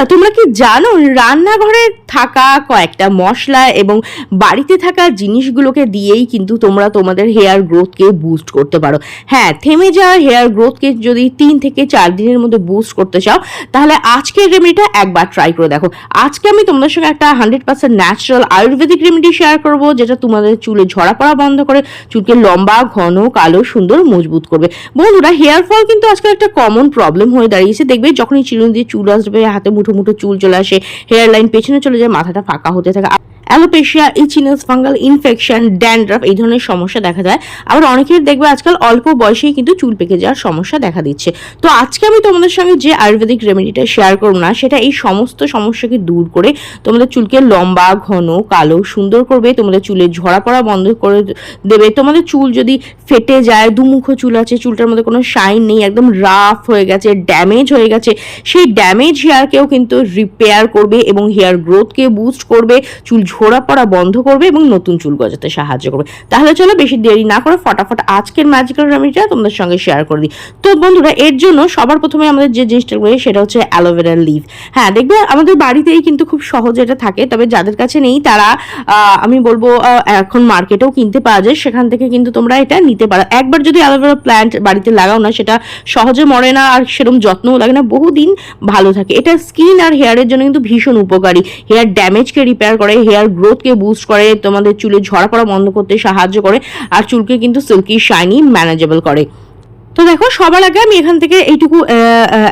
বন্ধুরা তোমরা কি জানো রান্নাঘরে থাকা কয়েকটা মশলা এবং বাড়িতে থাকা জিনিসগুলোকে দিয়েই কিন্তু তোমরা তোমাদের হেয়ার গ্রোথকে বুস্ট করতে পারো? হ্যাঁ থেমে যাওয়া হেয়ার গ্রোথকে যদি তিন থেকে চার দিনের মধ্যে বুস্ট করতে চাও, তাহলে আজকের রেমেডিটা একবার ট্রাই করে দেখো। আজকে আমি তোমাদের সঙ্গে একটা hundred percent natural ayurvedic remedy share করব, যেটা তোমাদের চুলে ঝরা পড়া বন্ধ করে চুলকে লম্বা, ঘন, কালো, সুন্দর, মজবুত করবে। বন্ধুরা, হেয়ার ফল কিন্তু আজকাল একটা কমন প্রবলেম হয়ে দাঁড়িয়েছে। দেখবে যখনই চিরুন দিয়ে চুল আসবে, হাতে মুঠো মুঠো চুল চলে আসে হেয়ার লাইন পেছনে চলে যায় মাথাটা ফাঁকা হতে থাকে। অ্যালোপেশিয়া, ইচিনাস, ফাঙ্গাল ইনফেকশন, ড্যান্ড্রাফ এই ধরনের সমস্যা দেখা যায়। আবার অনেকের দেখবে আজকাল অল্প বয়সেই কিন্তু চুল পেকে যাওয়ার সমস্যা দেখা দিচ্ছে। তো আজকে আমি তোমাদের সঙ্গে যে আয়ুর্বেদিক রেমেডিটা শেয়ার করব না, সেটা এই সমস্ত সমস্যাকে দূর করে তোমাদের চুলকে লম্বা, ঘন, কালো, সুন্দর করবে, তোমাদের চুলে ঝরা পড়া বন্ধ করে দেবে। তোমাদের চুল যদি ফেটে যায়, দুমুখো চুল আছে, চুলটার মধ্যে কোনো শাইন নেই, একদম রাফ হয়ে গেছে ড্যামেজ হয়ে গেছে, সেই ড্যামেজ হেয়ারকেও কিন্তু রিপেয়ার করবে এবং হেয়ার গ্রোথকে বুস্ট করবে, চুল ঝোড়া পড়া বন্ধ করবে এবং নতুন চুল গজাতে সাহায্য করবে। তাহলে চলো বেশি দেরি না করে ফটাফট আজকের ম্যাজিক্যাল রেমেডিটা তোমাদের সঙ্গে শেয়ার করে দিই। তো বন্ধুরা, এর জন্য সবার প্রথমে আমাদের যে জিনিসটা করে সেটা হচ্ছে অ্যালোভেরা লিভ হ্যাঁ দেখবে আমাদের বাড়িতেই কিন্তু খুব সহজে এটা থাকে, তবে যাদের কাছে নেই তারা আমি বলব এখন মার্কেটেও কিনতে পাওয়া যায়, সেখান থেকে কিন্তু তোমরা এটা নিতে পারো। একবার যদি অ্যালোভেরা প্ল্যান্ট বাড়িতে লাগাও না, সেটা সহজে মরে না আর সেরকম যত্নও লাগে না, বহুদিন ভালো থাকে। এটা স্কিন আর হেয়ারের জন্য কিন্তু ভীষণ উপকারী। হেয়ার ড্যামেজকে রিপেয়ার করে হেয়ার গ্রোথকে বুস্ট করে, তোমাদের চুলে ঝরা পড়া বন্ধ করতে সাহায্য করে, আর চুলকে কিন্তু সিল্কি শাইনি ম্যানেজেবল করে। তো দেখো, সবার আগে আমি এখান থেকে এইটুকু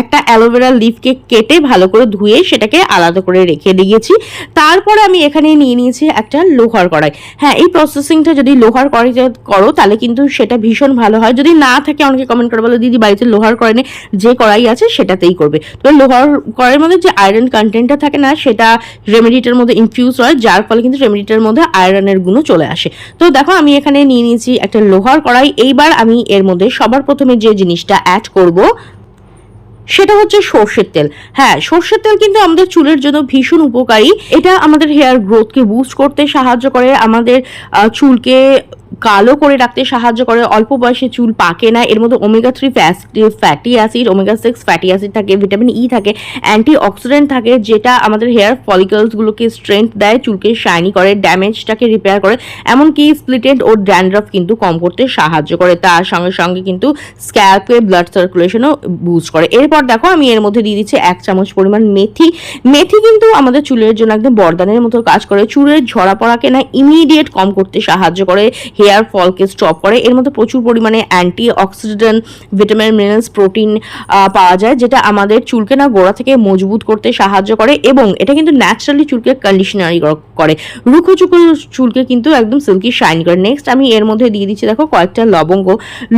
একটা অ্যালোভেরা লিফকে কেটে ভালো করে ধুয়ে সেটাকে আলাদা করে রেখে দিয়েছি। তারপরে আমি এখানে নিয়ে নিয়েছি একটা লোহার কড়াই। হ্যাঁ এই প্রসেসিংটা যদি লোহার কড়াই করো, তাহলে কিন্তু সেটা ভীষণ ভালো হয়। যদি না থাকে, অনেকে কমেন্ট করে বলে, দিদি, বাড়িতে লোহার কড়াই নেই, যে কড়াই আছে সেটাতেই করবে। তো লোহার কড়াইয়ের মধ্যে যে আয়রন কন্টেন্টটা থাকে না, সেটা রেমেডিটার মধ্যে ইনফিউজ হয়, যার ফলে কিন্তু রেমেডিটার মধ্যে আয়রনের গুণও চলে আসে। তো দেখো, আমি এখানে নিয়ে নিয়েছি একটা লোহার কড়াই। এইবার আমি এর মধ্যে সবার প্রথমে যে জিনিসটা অ্যাড করব, সেটা হচ্ছে সর্ষের তেল। হ্যাঁ সর্ষের তেল কিন্তু আমাদের চুলের জন্য ভীষণ উপকারী। এটা আমাদের হেয়ার গ্রোথকে বুস্ট করতে সাহায্য করে, আমাদের চুলকে কালো করে রাখতে সাহায্য করে। অল্প বয়সে চুল পাকে না। এর মধ্যে omega three fatty acid omega six fatty acid থাকে ভিটামিন ই থাকে অ্যান্টি অক্সিডেন্ট থাকে, যেটা আমাদের হেয়ার ফলিকলসগুলোকে স্ট্রেংথ দেয়, চুলকে শাইনি করে ড্যামেজটাকে রিপেয়ার করে। এমনকি স্প্লিটেন্ট ও ড্যান্ড্রফ কিন্তু কম করতে সাহায্য করে। তার সঙ্গে সঙ্গে কিন্তু স্ক্যাল্পে ব্লাড সার্কুলেশনও বুস্ট করে। এরপর দেখো, আমি এর মধ্যে দিয়ে দিচ্ছি এক চামচ পরিমাণ মেথি। মেথি কিন্তু আমাদের চুলের জন্য একদম বরদানের মতো কাজ করে। চুলের ঝরা পড়াকে না ইমিডিয়েট কম করতে সাহায্য করে। হেয়ার ফলকে স্টপ করে। এর মধ্যে প্রচুর পরিমাণে antioxidant vitamin, minerals, protein পাওয়া যায়, যেটা আমাদের চুলকে না গোড়া থেকে মজবুত করতে সাহায্য করে এবং এটা কিন্তু ন্যাচারালি চুলকে কন্ডিশনারি করে। রুখো চুকো চুলকে কিন্তু একদম সিল্কি শাইন করে। নেক্সট আমি এর মধ্যে দিয়ে দিচ্ছি, দেখো, কয়েকটা লবঙ্গ।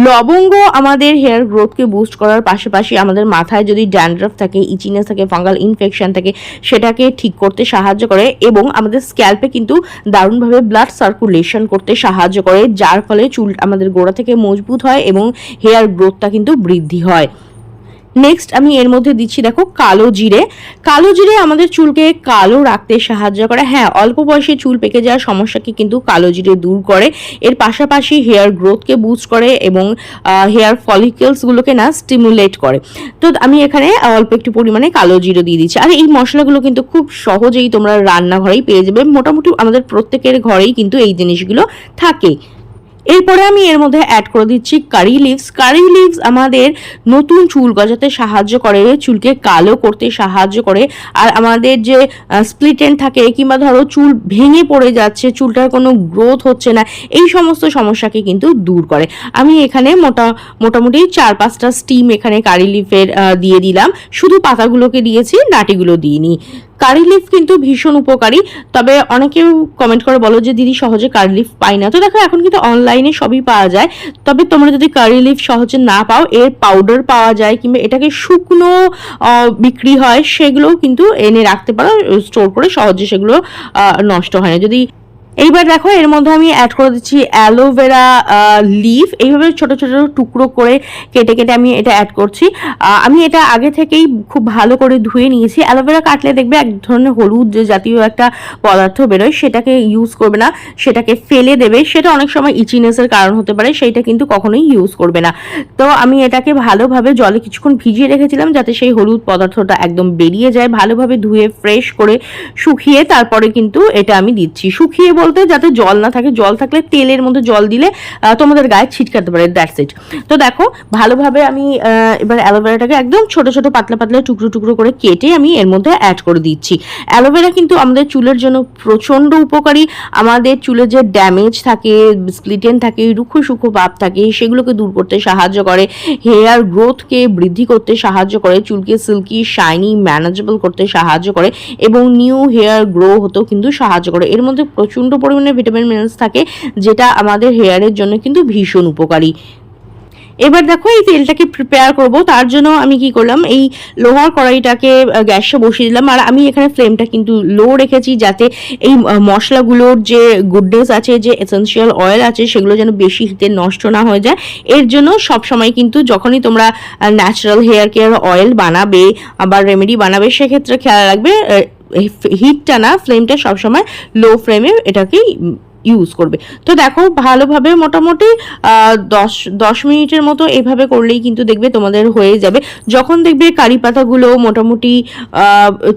লবঙ্গ আমাদের হেয়ার গ্রোথকে বুস্ট করার পাশাপাশি আমাদের মাথায় যদি ড্যান্ড্রফ থাকে ইচিনেস থাকে ফাঙ্গাল ইনফেকশন থাকে, সেটাকে ঠিক করতে সাহায্য করে এবং আমাদের স্ক্যাল্পে কিন্তু দারুণভাবে ব্লাড সার্কুলেশন করতে সাহায্য করে। যার ফলে চুল আমাদের গোড়া থেকে মজবুত হয় এবং হেয়ার গ্রোথটা কিন্তু বৃদ্ধি হয়। নেক্সট আমি এর মধ্যে দিচ্ছি, দেখো, কালো জিরে। কালো জিরে আমাদের চুলকে কালো রাখতে সাহায্য করে। হ্যাঁ অল্প বয়সে চুল পেকে যাওয়ার সমস্যাকে কিন্তু কালো জিরে দূর করে। এর পাশাপাশি হেয়ার গ্রোথকে বুস্ট করে এবং হেয়ার ফলিকলসগুলোকে না স্টিমুলেট করে। তো আমি এখানে অল্প একটু পরিমাণে কালো জিরে দিয়ে দিচ্ছি। আর এই মশলাগুলো কিন্তু খুব সহজেই তোমরা রান্নাঘরেই পেয়ে যাবে। মোটামুটি আমাদের প্রত্যেকের ঘরেই কিন্তু এই জিনিসগুলো থাকে। এরপরে আমি এর মধ্যে অ্যাড করে দিচ্ছি কারি লিভস কারি লিভস আমাদের নতুন চুল গজাতে সাহায্য করে, চুলকে কালো করতে সাহায্য করে। আর আমাদের যে স্প্লিটেন্ট থাকে, কিংবা ধরো চুল ভেঙে পড়ে যাচ্ছে, চুলটার কোনো গ্রোথ হচ্ছে না, এই সমস্ত সমস্যাকে কিন্তু দূর করে। আমি এখানে মোটা, মোটামুটি চার পাঁচটা স্টিম এখানে কারি লিফের দিয়ে দিলাম। শুধু পাতাগুলোকে দিয়েছি, নাটিগুলো দিইনি। কারি লিফ কিন্তু ভীষণ উপকারী। তবে অনেকেও কমেন্ট করে বলো যে, দিদি, সহজে কারি লিফ পাই না। তো দেখো, এখন কিন্তু অনলাইনে সবই পাওয়া যায়। তবে তোমরা যদি কারি লিফ সহজে না পাও, এর পাউডার পাওয়া যায় কিংবা এটাকে শুকনো বিক্রি হয়, সেগুলোও কিন্তু এনে রাখতে পারো। স্টোর করে সহজে সেগুলো নষ্ট হয় না। যদি এইবার দেখো, এর মধ্যে আমি অ্যাড করে দিচ্ছি অ্যালোভেরা লিভ এইভাবে ছোট ছোট টুকরো করে কেটে কেটে আমি এটা অ্যাড করছি। আমি এটা আগে থেকেই খুব ভালো করে ধুয়ে নিয়েছি। অ্যালোভেরা কাটলে দেখবে এক ধরনের হলুদ যে জাতীয় একটা পদার্থ বেরোয়, সেটাকে ইউজ করবে না। সেটাকে ফেলে দেবে। সেটা অনেক সময় ইচিনেসের কারণ হতে পারে, সেইটা কিন্তু কখনোই ইউজ করবে না। তো আমি এটাকে ভালোভাবে জলে কিছুক্ষণ ভিজিয়ে রেখেছিলাম, যাতে সেই হলুদ পদার্থটা একদম বেরিয়ে যায়। ভালোভাবে ধুয়ে ফ্রেশ করে শুকিয়ে তারপরে কিন্তু এটা আমি দিচ্ছি। শুকিয়ে বলতে যাতে জল না থাকে, জল থাকলে তেলের মধ্যে জল দিলে তোমাদের গায়ে ছিটকাতে পারে দ্যাটস ইট তো দেখো, ভালোভাবে আমি এবার অ্যালোভেরাটাকে একদম ছোট ছোট, পাতলা পাতলা টুকরো টুকরো করে কেটে আমি এর মধ্যে অ্যাড করে দিচ্ছি। অ্যালোভেরা কিন্তু আমাদের চুলের জন্য প্রচণ্ড উপকারী। আমাদের চুলে যে ড্যামেজ থাকে স্প্লিটেন থাকে, রুক্ষ, সূক্ষ্ম ভাব থাকে, সেগুলোকে দূর করতে সাহায্য করে। হেয়ার গ্রোথকে বৃদ্ধি করতে সাহায্য করে, চুলকে সিল্কি শাইনি ম্যানেজেবল করতে সাহায্য করে, এবং নিউ হেয়ার গ্রো হতেও কিন্তু সাহায্য করে। এর মধ্যে প্রচণ্ড পরিমাণে ভিটামিন মিনারেলস থাকে, যেটা আমাদের হেয়ারের জন্য কিন্তু ভীষণ উপকারী। এবার দেখো, এই তেলটাকে প্রিপেয়ার করব। তার জন্য আমি কি করলাম, এই লোহার কড়াইটাকে গ্যাসে বসিয়ে দিলাম। আর আমি এখানে ফ্লেমটা কিন্তু লো রেখেছি, যাতে এই মশলাগুলোর যে গুডনেস আছে, যে এসেন্সিয়াল অয়েল আছে, সেগুলো যেন বেশি হিতে নষ্ট না হয়ে যায়। এর জন্য সব সময় কিন্তু যখনই তোমরা ন্যাচারাল হেয়ার কেয়ার অয়েল বানাবে, আবার রেমেডি বানাবে, সেক্ষেত্রে খেয়াল রাখবে হিটটা না ফ্লেমটা সবসময় লো ফ্লেমে এটাকেই ইউজ করবে। তো দেখো, ভালোভাবে মোটামুটি দশ দশ মিনিটের মতো এভাবে করলেই কিন্তু দেখবে তোমাদের হয়ে যাবে। যখন দেখবে কারি পাতাগুলো মোটামুটি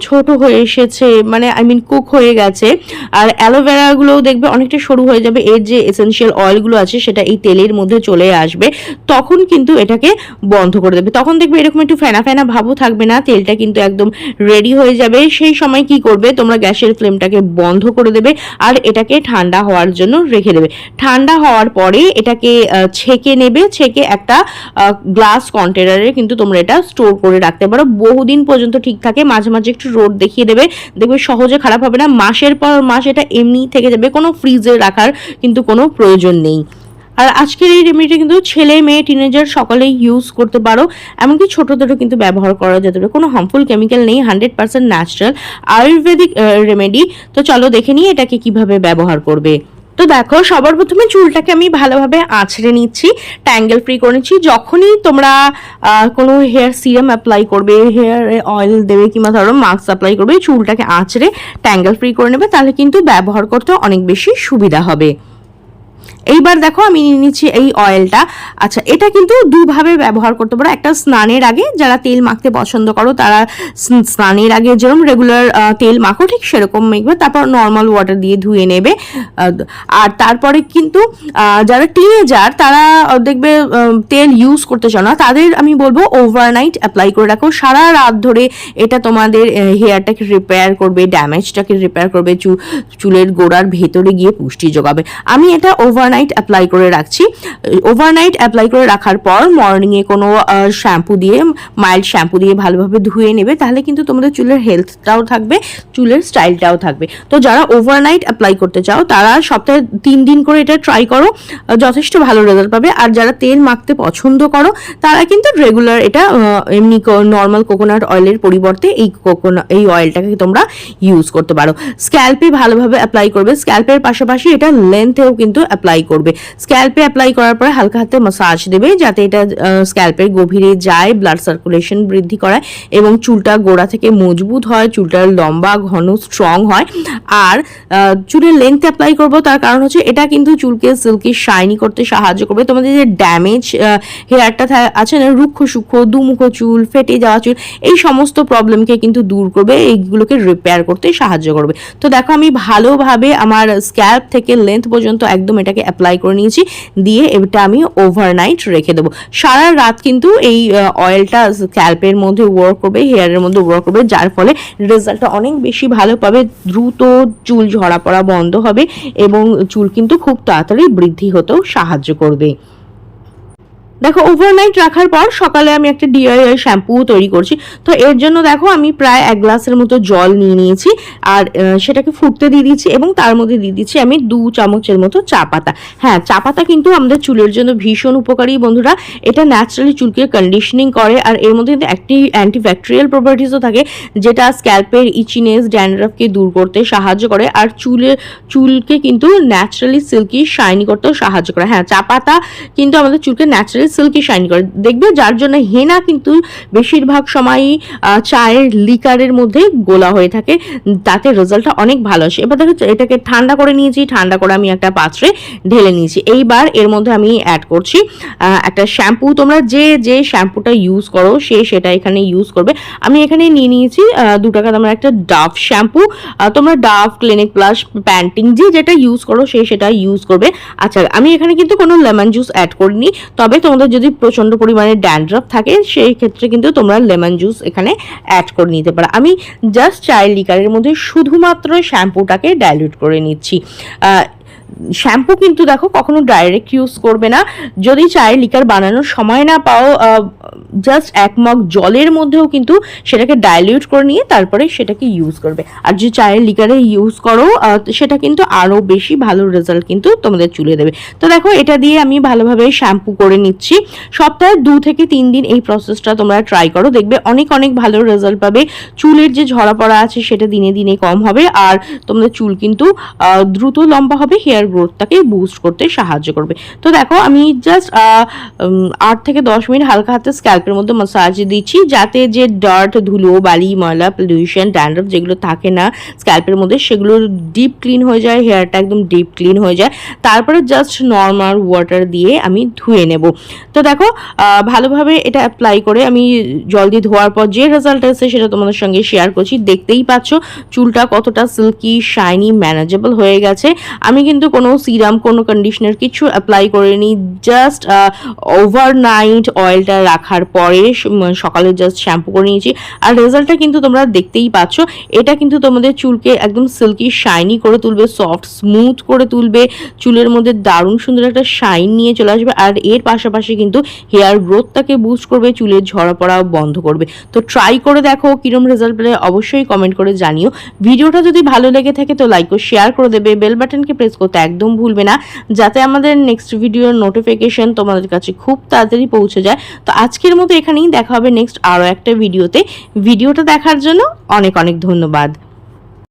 ছোট হয়ে এসেছে মানে আই মিন কুক হয়ে গেছে, আর অ্যালোভেরাগুলোও দেখবে অনেকটা সরু হয়ে যাবে, এর যে এসেনশিয়াল অয়েলগুলো আছে সেটা এই তেলের মধ্যে চলে আসবে, তখন কিন্তু এটাকে বন্ধ করে দেবে। তখন দেখবে এরকম একটু ফেনা ফেনা ভাবও থাকবে না, তেলটা কিন্তু একদম রেডি হয়ে যাবে। সেই সময় কি করবে, তোমরা গ্যাসের ফ্লেমটাকে বন্ধ করে দেবে, আর এটাকে ঠান্ডা হওয়ার জন্য রেখে দেবে। ঠান্ডা হওয়ার পরে এটাকে ছেঁকে নেবে। ছেঁকে একটা গ্লাস কন্টেনারে কিন্তু তোমরা এটা স্টোর করে রাখতে পারো। বহুদিন পর্যন্ত ঠিক থাকে। মাঝে মাঝে একটু রোদ দেখিয়ে দেবে। দেখবে সহজে খারাপ হবে না। মাসের পর মাস এটা এমনি থেকে যাবে। কোনো ফ্রিজে রাখার কিন্তু কোনো প্রয়োজন নেই। আর আজকের এই রেমেডিটা কিন্তু ছেলে, মেয়ে টিনেজার সকলেই ইউজ করতে পারো। এমনকি ছোটদেরও কিন্তু ব্যবহার করা যেতে পারে। কোনো হার্মফুল কেমিক্যাল নেই hundred percent natural ayurvedic remedy তো চলো দেখে নিই এটাকে কীভাবে ব্যবহার করবে। তো দেখো, সবার প্রথমে চুলটাকে আমি ভালোভাবে আঁচড়ে নিচ্ছি ট্যাঙ্গেল ফ্রি করে নিচ্ছি। যখনই তোমরা কোনো হেয়ার সিরাম অ্যাপ্লাই করবে হেয়ার অয়েল দেবে কিংবা ধরো মাস্ক অ্যাপ্লাই করবে, চুলটাকে আঁচড়ে ট্যাঙ্গেল ফ্রি করে নেবে, তাহলে কিন্তু ব্যবহার করতে অনেক বেশি সুবিধা হবে। এইবার দেখো আমি নিয়ে নিচ্ছি এই অয়েলটা আচ্ছা এটা কিন্তু দুভাবে ব্যবহার করতে পারো। একটা স্নানের আগে যারা তেল মাখতে পছন্দ করো, তারা স্নানের আগে যেরকম রেগুলার তেল মাখো, ঠিক সেরকম মেখবে। তারপর নর্মাল ওয়াটার দিয়ে ধুয়ে নেবে। আর তারপরে কিন্তু যারা টিনেজার তারা দেখবে তেল ইউজ করতে চাও না, তাদের আমি বলব ওভারনাইট অ্যাপ্লাই করে রাখো। সারা রাত ধরে এটা তোমাদের হেয়ারটাকে রিপেয়ার করবে ড্যামেজটাকে রিপেয়ার করবে চুলের গোড়ার ভেতরে গিয়ে পুষ্টি যোগাবে। আমি এটা ওভারনাইট অ্যাপ্লাই করে রাখছি। ওভারনাইট অ্যাপ্লাই করে রাখার পর মর্নিংয়ে কোনো শ্যাম্পু দিয়ে মাইল্ড শ্যাম্পু দিয়ে ভালোভাবে ধুয়ে নেবে, তাহলে কিন্তু তোমাদের চুলের হেলথটাও থাকবে, চুলের স্টাইলটাও থাকবে। তো যারা ওভারনাইট অ্যাপ্লাই করতে চাও, তারা সপ্তাহে তিন দিন করে এটা ট্রাই করো, যথেষ্ট ভালো রেজাল্ট পাবে। আর যারা তেল মাখতে পছন্দ করো, তারা কিন্তু রেগুলার এটা এমনি নর্মাল কোকোনাট অয়েলের পরিবর্তে এই কোকোনা এই অয়েলটাকে তোমরা ইউজ করতে পারো। স্ক্যাল্পে ভালোভাবে অ্যাপ্লাই করবে। স্ক্যাল্পের পাশাপাশি এটা লেন্থেও কিন্তু অ্যাপ্লাই করবে। স্ক্যাল্পে অ্যাপ্লাই করার পরে হালকা হাতে মাসাজ দেবে যাতে এটা স্ক্যাল্পের গভীরে যায় ব্লাড সার্কুলেশন বৃদ্ধি করায় এবং চুলটা গোড়া থেকে মজবুত হয়, চুলটা লম্বা, ঘন স্ট্রং হয়। আর চুলের লেন্থ অ্যাপ্লাই করব তার কারণ হচ্ছে এটা কিন্তু চুলকে সিল্কি শাইনি করতে সাহায্য করবে। তোমাদের যে ড্যামেজ হেয়ারটা আছে না, রুক্ষ সূক্ষ্ম, দুমুখো চুল, ফেটে যাওয়া চুল, এই সমস্ত প্রবলেমকে কিন্তু দূর করবে, এইগুলোকে রিপেয়ার করতে সাহায্য করবে। তো দেখো আমি ভালোভাবে আমার স্ক্যাল্প থেকে লেন্থ পর্যন্ত একদম এটাকে অ্যাপ্লাই করে নিয়েছি। দিয়ে এটা আমি ওভারনাইট রেখে দেবো। সারা রাত কিন্তু এই অয়েলটা স্ক্যাল্পের মধ্যে ওয়ার্ক করবে হেয়ারের মধ্যে ওয়ার্ক করবে, যার ফলে রেজাল্টটা অনেক বেশি ভালো পাবে, দ্রুত চুল ঝরা পড়া বন্ধ হবে এবং চুল কিন্তু খুব তাড়াতাড়ি বৃদ্ধি হতেও সাহায্য করবে। দেখো ওভারনাইট রাখার পর সকালে আমি একটা ডিআইআই শ্যাম্পু তৈরি করছি। তো এর জন্য দেখো, আমি প্রায় এক গ্লাসের মতো জল নিয়ে নিয়েছি আর সেটাকে ফুটতে দিয়ে দিচ্ছি এবং তার মধ্যে দিয়ে দিচ্ছি আমি দু চামচের মতো চা পাতা। হ্যাঁ চা পাতা কিন্তু আমাদের চুলের জন্য ভীষণ উপকারী বন্ধুরা। এটা ন্যাচারালি চুলকে কন্ডিশনিং করে আর এর মধ্যে কিন্তু একটি অ্যান্টিব্যাকটেরিয়াল প্রপার্টিসও থাকে, যেটা স্ক্যাল্পের ইচিনেস ড্যান্ড্রাফকে দূর করতে সাহায্য করে আর চুলে, চুলকে কিন্তু ন্যাচারালি সিল্কি শাইনি করতেও সাহায্য করে। হ্যাঁ চা পাতা কিন্তু আমাদের চুলকে ন্যাচারালি সিল্কি শাইনি করে। দেখবে যার জন্য হেনা কিন্তু বেশিরভাগ সময়ই চায়ের লিকারের মধ্যে গোলা হয়ে থাকে, তাতে রেজাল্টটা অনেক ভালো আসে। এবার দেখো এটাকে ঠান্ডা করে নিয়েছি, ঠান্ডা করে আমি একটা পাত্রে ঢেলে নিয়েছি। এইবার এর মধ্যে আমি অ্যাড করছি একটা শ্যাম্পু তোমরা যে যে শ্যাম্পুটা ইউজ করো, সে সেটা এখানে ইউজ করবে। আমি এখানে নিয়ে নিয়েছি দু টাকা দামের একটা ডাভ শ্যাম্পু তোমরা ডাভ ক্লিনিক প্লাস প্যান্টিং যে যেটা ইউজ করো, সে সেটা ইউজ করবে। আচ্ছা আমি এখানে কিন্তু কোনো লেমন জুস অ্যাড করিনি, তবে তোমাদের যদি প্রচণ্ড পরিমাণে ড্যান্ড্রফ থাকে, সেই ক্ষেত্রে কিন্তু তোমরা লেমন জুস এখানে অ্যাড করে নিতে পারো। আমি জাস্ট চায়ের লিকারের মধ্যে শুধুমাত্র শ্যাম্পুটাকে ডাইলিউট করে নিচ্ছি। শ্যাম্পু কিন্তু দেখো কখনো ডাইরেক্ট ইউজ করবে না। যদি চায়ের লিকার বানানোর সময় না পাও জাস্ট এক মগ জলের মধ্যেও কিন্তু সেটাকে ডাইলিউট করে নিয়ে তারপরে সেটাকে ইউজ করবে। আর যে চায়ের লিকারে ইউজ করো সেটা কিন্তু আরও বেশি ভালো রেজাল্ট কিন্তু তোমাদের চুলে দেবে। তো দেখো, এটা দিয়ে আমি ভালোভাবে শ্যাম্পু করে নিচ্ছি। সপ্তাহে দু থেকে তিন দিন এই প্রসেসটা তোমরা ট্রাই করো। দেখবে অনেক অনেক ভালো রেজাল্ট পাবে। চুলের যে ঝরা পড়া আছে, সেটা দিনে দিনে কম হবে। আর তোমাদের চুল কিন্তু দ্রুত লম্বা হবে। হেয়ার গ্রোথটাকে বুস্ট করতে সাহায্য করবে। তো দেখো, আমি জাস্ট আট থেকে দশ মিনিট হালকা হাতে স্ক্যাল্পের মধ্যে মাসাজ দিচ্ছি, যাতে যে ডার্ট ধুলো, বালি ময়লা পলিউশন ড্যান্ড্রফ যেগুলো থাকে না স্ক্যাল্পের মধ্যে, সেগুলো ডিপ ক্লিন হয়ে যায় হেয়ারটা একদম ডিপ ক্লিন হয়ে যায়। তারপরে জাস্ট নর্মাল ওয়াটার দিয়ে আমি ধুয়ে নেব। তো দেখো ভালোভাবে এটা অ্যাপ্লাই করে আমি জল দিয়ে ধোয়ার পর যে রেজাল্ট এসেছে সেটা তোমাদের সঙ্গে শেয়ার করছি। দেখতেই পাচ্ছ, চুলটা কতটা সিল্কি শাইনি ম্যানেজেবল হয়ে গেছে। আমি কিন্তু কোনো সিরাম, কোনো কন্ডিশনার কিছু অ্যাপ্লাই করিনি জাস্ট ওভারনাইট অয়েলটা রাখার পরে সকালে জাস্ট শ্যাম্পু করে নিয়েছি। আর রেজাল্টটা কিন্তু তোমরা দেখতেই পাচ্ছ, এটা কিন্তু তোমাদের চুলকে একদম সিল্কি শাইনি করে তুলবে সফট স্মুথ করে তুলবে, চুলের মধ্যে দারুণ সুন্দর একটা শাইন নিয়ে চলে আসবে, আর এর পাশাপাশি কিন্তু হেয়ার গ্রোথটাকে বুস্ট করবে, চুলের ঝরা পড়া বন্ধ করবে। তো ট্রাই করে দেখো কিরম রেজাল্ট পেলে অবশ্যই কমেন্ট করে জানিও। ভিডিওটা যদি ভালো লেগে থাকে তো লাইক ও শেয়ার করে দেবে বেল বাটনকে প্রেস করতে একদম ভুলবে না। যাতে আমাদের নেক্সট ভিডিওর নোটিফিকেশন তোমাদের কাছে খুব তাড়াতাড়ি পৌঁছে যায়। তো আজকের মতো এখানেই দেখা হবে নেক্সট আরও একটা ভিডিওতে ভিডিওটা দেখার জন্য অনেক অনেক ধন্যবাদ।